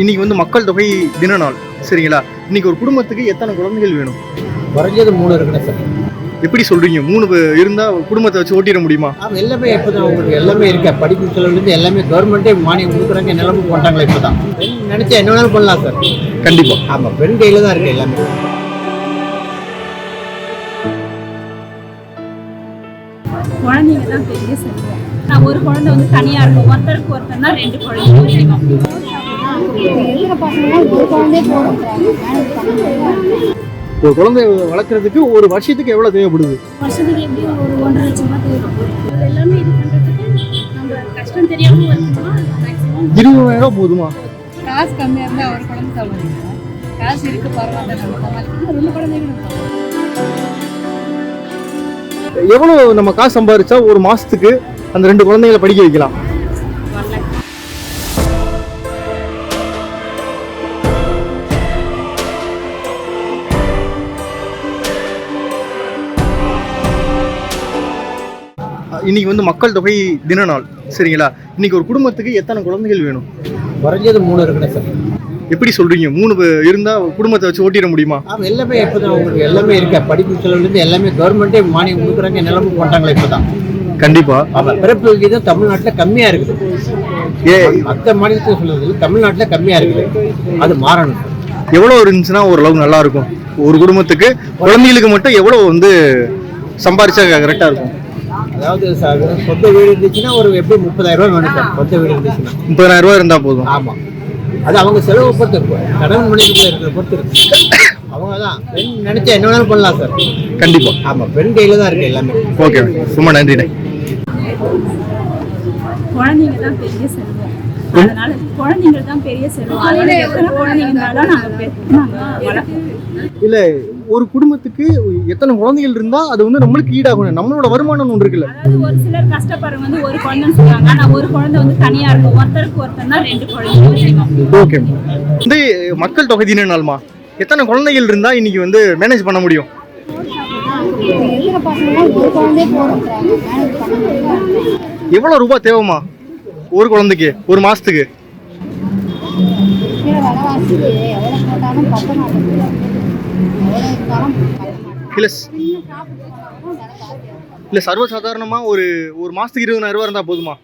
இன்னைக்கு வந்து மக்கள் தொகை தின நாள் சரிங்களா? இன்னைக்கு ஒரு குடும்பத்துக்கு எத்தனை குழந்தைகள் வேணும்? குறைஞ்சது மூணு இருக்கணும் சார். எப்படி சொல்றீங்க? மூணு இருந்தா குடும்பத்தை வச்சு ஓட்டிட முடியுமா? ஆமாம் எல்லாமே இப்போ தான் உங்களுக்கு எல்லாமே இருக்க. படிப்பு செலவுலேருந்து எல்லாமே கவர்மெண்ட்டே மானியம் கொடுக்குறாங்க நிலம பண்ணுறாங்களே இப்போ தான் பெண் நினச்சா என்ன வேணாலும் பண்ணலாம் சார். கண்டிப்பா. ஆமாம் பெண் கையில் தான் இருக்கு எல்லாமே. குழந்தைங்க தான் பெரிய செல்வம் நான் ஒரு குழந்தை வந்து தனியா இருக்கும் ஒருத்தருக்கு ஒருத்தர்னா ரெண்டு குழந்தைங்க. இருக்கிற பசங்க ஒரு குழந்தைய போடுறாங்க ஒரு குழந்தை வளர்க்கறதுக்கு ஒரு வருஷத்துக்கு எவ்வளவு தேவைப்படுது? வருஷத்துக்கு எப்படியும் ஒரு ஒன்றரை லட்சம் ரூபாய் தேவைப்படும். அது எல்லாமே இது பண்றதுக்கு நம்ம கஷ்டம் தெரியாம இருக்கணுமா மேக்ஸிமம் இருபதாயிரம் போதுமா? காசு கம்மியாக இருந்தால் ஒரு குழந்தை சமாளிக்கலாம் காசு இருக்கு பரவாயில்ல நம்ம ரெண்டு குழந்தைகளும் நம்ம காசு சம்பாதிச்சா ஒரு மாசத்துக்கு அந்த ரெண்டு குழந்தைகளை படிக்க வைக்கலாம்? இன்னைக்கு வந்து மக்கள் தொகை தின நாள் சரிங்களா? இன்னைக்கு ஒரு குடும்பத்துக்கு எத்தனை குழந்தைகள் வேணும்? குறைஞ்சது மூணு இருக்கணும் சார். எப்படி சொல்றீங்க? மூணு இருந்தா குடும்பத்தை வச்சு ஓட்டிட முடியுமா? எல்லாமே இப்போ தான் உங்களுக்கு எல்லாமே இருக்க. படிப்பு செலவுலேருந்து எல்லாமே கவர்மெண்ட்டே மானியம் கொடுக்குறாங்க நிலம பண்ணுறாங்களே இப்போ தான் கண்டிப்பா பிறப்பு விகிதம் தமிழ்நாட்டில் கம்மியாக இருக்குது. ஏ. மற்ற மாநிலத்தை சொல்றது தமிழ்நாட்டில் கம்மியாக இருக்குது. அது மாறணும். சார் எவ்வளவு இருந்துச்சுன்னா ஓரளவு நல்லா இருக்கும். ஒரு குடும்பத்துக்கு குழந்தைகளுக்கு மட்டும் எவ்வளவு வந்து சம்பாரிச்சா கரெக்டா இருக்கும். அதாவது சார் சொந்த வீடு இருந்துச்சுன்னா ஒரு எப்படி முப்பதாயிரம் ரூபாய் வேணும் சார் சொந்த வீடு இருந்துச்சுன்னா. முப்பதாயிரம் ரூபாய் இருந்தா போதும். ஆமாம் அது அவங்க செலவை பொறுத்து இருக்கும். கணவன் மனைவிக்குள்ள இருக்கிற பொறுத்து இருக்கு அவங்க தான் பெண் நினைச்சா என்ன வேணாலும் பண்ணலாம் சார். கண்டிப்பா. ஆமாம் பெண் கையில் தான் இருக்கு எல்லாமே. ஓகே ரொம்ப நன்றிண்ணே. குழந்தைங்க தான் பெரிய செல்வம். அதனால குழந்தைங்க தான் பெரிய செல்வம். அதனால எத்தனை குழந்தைங்க இருந்தாலும் நாங்க பெத்து நாங்க வளர்ப்போம் இல்ல ஒரு குடும்பத்துக்கு எத்தனை குழந்தைகள் இருந்தா அது வந்து நம்மளுக்கு ஈடாகும் நம்மளோட வருமானம் ஒன்று இருக்குல்ல. அதாவது ஒரு சிலர் கஷ்டப்படுறவங்க வந்து ஒரு குழந்தைன்னு சொல்றாங்க. ஆனா ஒரு குழந்தை வந்து தனியா இருக்கும். ஒருத்தருக்கு ஒருத்தர்னா ரெண்டு minimum. ஓகே. வந்து மக்கள் தொகை தின நாள்மா எத்தனை குழந்தைகள் இருந்தா இன்னைக்கு வந்து மேனேஜ் பண்ண முடியும்? எவ்வளவு ரூபாய் தேவைமா ஒரு குழந்தைக்கு ஒரு மாசத்துக்கு. இல்ல இல்ல சர்வசாதாரணமா ஒரு ஒரு மாசத்துக்கு இருபதாயிரம் ரூபாய் இருந்தா போதுமா?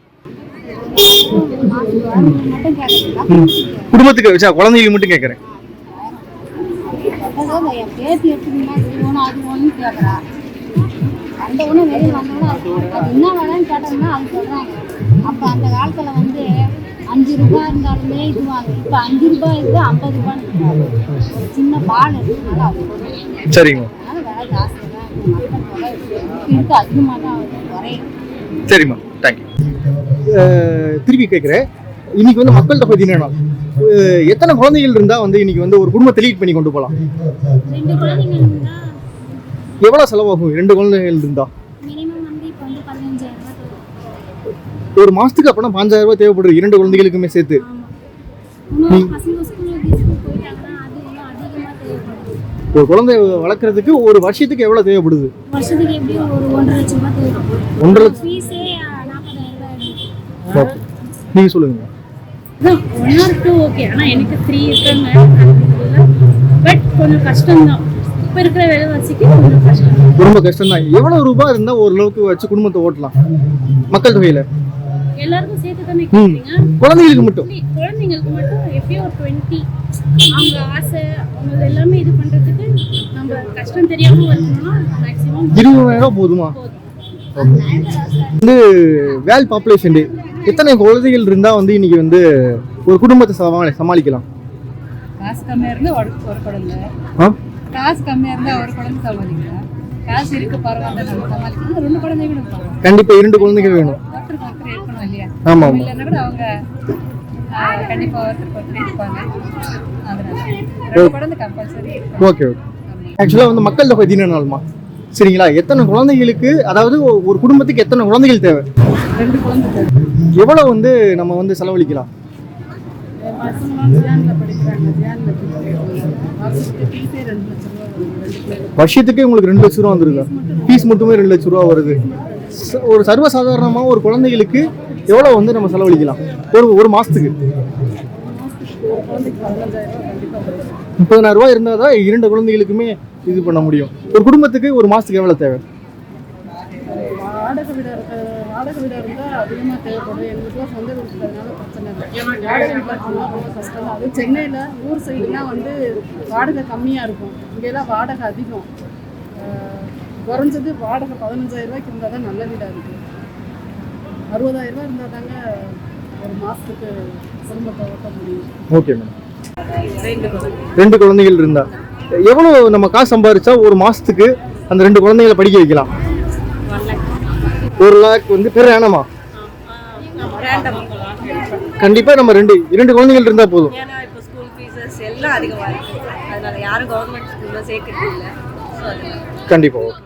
குடும்பத்துக்கு வச்சா குழந்தைகளுக்கு மட்டும் கேட்கறேன் அந்த ஒன்று வெளியில் வந்தோன்னா என்ன வேலைன்னு கேட்டோம்னா அது சொல்கிறாங்க அப்போ அந்த காலத்தில் வந்து அஞ்சு ரூபாய் இருந்தாலுமே இதுவாங்க இப்போ அஞ்சு ரூபாய் இருக்குது ஐம்பது ரூபான்னு. ஒரு சின்ன பால் எடுத்ததுனால அது. சரிங்க. அதனால விலை ஜாஸ்தி தான். மக்கள் தொகை இருக்கு அதிகமாக தான் ஆகுது குறையும் சரிம்மா தேங்க்யூ திருப்பி கேட்குறேன் இன்னைக்கு வந்து மக்கள் தொகை தின நாள் எத்தனை குழந்தைகள் இருந்தா வந்து இன்னைக்கு வந்து ஒரு குடும்பத்தை லீட் பண்ணி கொண்டு போகலாம் ரெண்டு குழந்தைங்க இருந்தா எவ்வளவு செலவாகும்? ரெண்டு குழந்தைகள் இருந்தா மினிமம் வந்து இப்போ வந்து பதினஞ்சாயிரம் ரூபாய் தேவை. ஒரு மாசத்துக்கு அப்பனா பாஞ்சாயிரம் ரூபாய் தேவைப்படுது இரண்டு குழந்தைகளுக்குமே சேர்த்து. ஒரு குழந்தை வளர்க்கறதுக்கு ஒரு வருஷத்துக்கு எவ்வளவு தேவைப்படுது? ஒன்றரை லட்சம் சொல்லுங்க. ஓகே ஆனால் எனக்கு த்ரீ இருக்காங்க. பட் கொஞ்சம் கஷ்டம்தான். இப்போ இருக்கிற விலைவாசிக்கு கொஞ்சம் கஷ்டம். ரொம்ப கஷ்டம் தான் எவ்வளவு ரூபாய் இருந்தா ஓரளவுக்கு வச்சு குடும்பத்தை ஓட்டலாம். மக்கள் தொகையில. எல்லாருக்கும் சேர்த்து தானே கேட்குறீங்க குழந்தைகளுக்கு மட்டும். குழந்தைங்களுக்கு மட்டும் எப்படியும் ஒரு டுவெண்ட்டி அவங்க ஆசை அவங்க எல்லாமே இது பண்ணுறதுக்கு நம்ம கஷ்டம் தெரியாமல் இருக்கணும்னா மேக்ஸிமம் இருபதாயிரம் போதுமா? வந்து வேல் பாப்புலேஷன் டே எத்தனை குழந்தைகள் இருந்தா வந்து இன்னைக்கு வந்து ஒரு குடும்பத்தை சமாளி சமாளிக்கலாம்? காசு கம்மியாக இருந்தால் ஒரு குழந்தை? காசு கம்மியாக இருந்தால் ஒரு குழந்தை சமாளிக்கலாம் காசு இருக்கு பரவாயில்ல நம்ம சமாளிக்கலாம் ரெண்டு குழந்தைகளும் இருப்பாங்க. கண்டிப்பா இரண்டு குழந்தைகள் வேணும். இருக்கணும் இல்லையா? ஆமா ஆமா. இல்லைன்னா கூட அவங்க ஆஹ், கண்டிப்பா ஒருத்தருக்கு ஒருத்தர் இருப்பாங்க. அதனால. ரெண்டு குழந்தை கம்பல்சரி ஓகே ஓகே. ஆக்சுவலாக வந்து மக்கள் தொகை தின நாள்மா. சரிங்களா? எத்தனை குழந்தைகளுக்கு அதாவது ஒரு குடும்பத்துக்கு எத்தனை குழந்தைகள் தேவை? ரெண்டு குழந்தை தேவை. எவ்வளவு வந்து நம்ம வந்து செலவழிக்கலாம்? வருஷத்துக்கு உங்களுக்கு ரெண்டு லட்ச ரூபா வந்துருதா? ஃபீஸ் மட்டுமே ரெண்டு லட்ச ரூபா வருது. ஒரு சர்வசாதாரணமாக ஒரு குழந்தைகளுக்கு எவ்வளோ வந்து நம்ம செலவழிக்கலாம்? ஒரு ஒரு மாதத்துக்கு முப்பதனாயிரம் ரூபாய் இருந்தால் தான் இரண்டு குழந்தைகளுக்குமே இது பண்ண முடியும். ஒரு குடும்பத்துக்கு ஒரு மாசத்துக்கு எவ்வளவு தேவை? வாடகை வீடாக இருக்க. வாடகை வீடாக இருந்தால் அதிகமாக தேவைப்படும். எங்களுக்குலாம் சொந்த வீடு இருக்கிறதுனால பிரச்சனை இல்லை. வாடகை வீட்டில் போனால் ரொம்ப கஷ்டம் தான். அதுவும் சென்னையில் ஊர் சைடுலாம் வந்து வாடகை கம்மியாக இருக்கும். இங்கெல்லாம் வாடகை அதிகம். குறைஞ்சது வாடகை பதினஞ்சாயிரம் ரூபாய்க்கு இருந்தால் தான் நல்ல வீடாக இருக்குது அறுபதாயிரம் ரூபாய் இருந்தால் தாங்க ஒரு மாதத்துக்கு குடும்பத்தை ஓட்ட முடியும். ஓகே மேடம் ரெண்டு குழந்தைகள் இருந்தா. எவ்வளவு நம்ம காசு சம்பாரிச்சா ஒரு மாசத்துக்கு அந்த ரெண்டு குழந்தைகளை படிக்க வைக்கலாம்? ஒரு லேக் வந்து பெர் ஆனமா கண்டிப்பா நம்ம ரெண்டு இரண்டு குழந்தைகள் இருந்தா போதும். எல்லாம் அதிகமாக இருக்குது அதனால யாரும் கவர்மெண்ட் ஸ்கூலில் சேர்க்கறது இல்லை. ஸோ அதனால கண்டிப்பா ஓகே